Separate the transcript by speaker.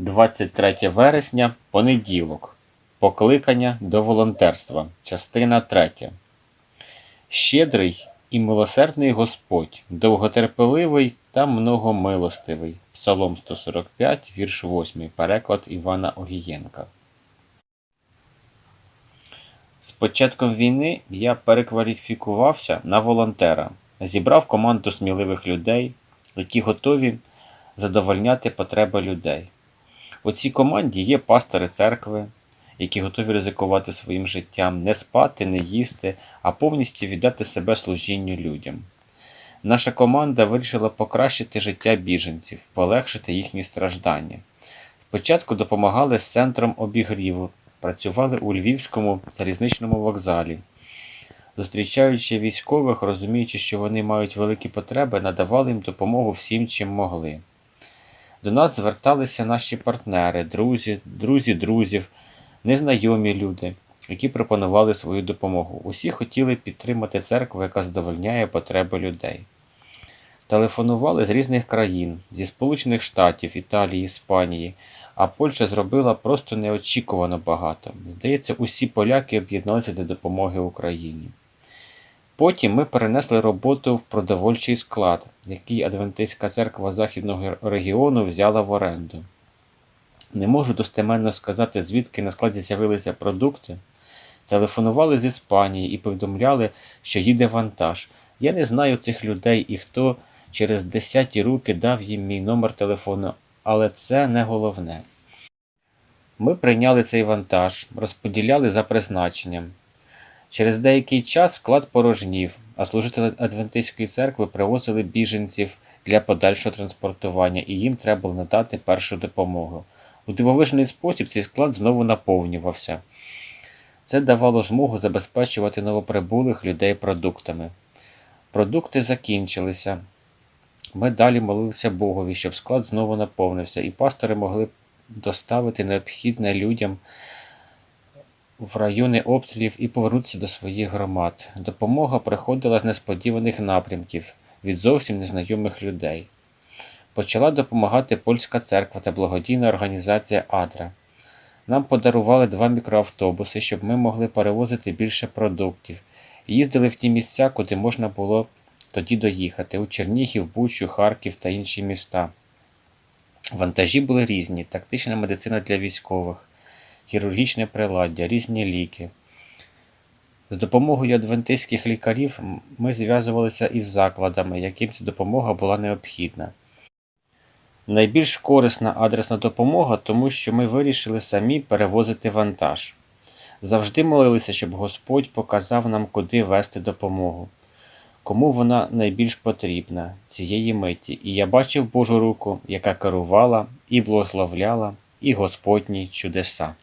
Speaker 1: 23 вересня, понеділок. Покликання до волонтерства. Частина 3. Щедрий і милосердний Господь, довготерпеливий та многомилостивий. Псалом 145, вірш 8. Переклад Івана Огієнка. З початком війни я перекваліфікувався на волонтера, зібрав команду сміливих людей, які готові задовольняти потреби людей. У цій команді є пастори церкви, які готові ризикувати своїм життям, не спати, не їсти, а повністю віддати себе служінню людям. Наша команда вирішила покращити життя біженців, полегшити їхні страждання. Спочатку допомагали з центром обігріву, працювали у Львівському залізничному вокзалі. Зустрічаючи військових, розуміючи, що вони мають великі потреби, надавали їм допомогу всім, чим могли. До нас зверталися наші партнери, друзі, друзі друзів, незнайомі люди, які пропонували свою допомогу. Усі хотіли підтримати церкву, яка задовольняє потреби людей. Телефонували з різних країн, зі Сполучених Штатів, Італії, Іспанії, а Польща зробила просто неочікувано багато. Здається, усі поляки об'єдналися для допомоги Україні. Потім ми перенесли роботу в продовольчий склад, який Адвентистська церква Західного регіону взяла в оренду. Не можу достеменно сказати, звідки на складі з'явилися продукти. Телефонували з Іспанії і повідомляли, що їде вантаж. Я не знаю цих людей і хто через десяті руки дав їм мій номер телефону, але це не головне. Ми прийняли цей вантаж, розподіляли за призначенням. Через деякий час склад порожнів, а служителі Адвентистської церкви привозили біженців для подальшого транспортування, і їм треба було надати першу допомогу. У дивовижний спосіб цей склад знову наповнювався. Це давало змогу забезпечувати новоприбулих людей продуктами. Продукти закінчилися. Ми далі молилися Богові, щоб склад знову наповнився, і пастори могли доставити необхідне людям в райони обстрілів і повернутися до своїх громад. Допомога приходила з несподіваних напрямків від зовсім незнайомих людей. Почала допомагати польська церква та благодійна організація Адра. Нам подарували два мікроавтобуси, щоб ми могли перевозити більше продуктів. Їздили в ті місця, куди можна було тоді доїхати у Чернігів, Бучу, Харків та інші міста. Вантажі були різні: тактична медицина для військових, хірургічне приладдя, різні ліки. З допомогою адвентистських лікарів ми зв'язувалися із закладами, яким ця допомога була необхідна. Найбільш корисна адресна допомога, тому що ми вирішили самі перевозити вантаж. Завжди молилися, щоб Господь показав нам, куди вести допомогу, кому вона найбільш потрібна цієї миті. І я бачив Божу руку, яка керувала і благословляла, і Господні чудеса.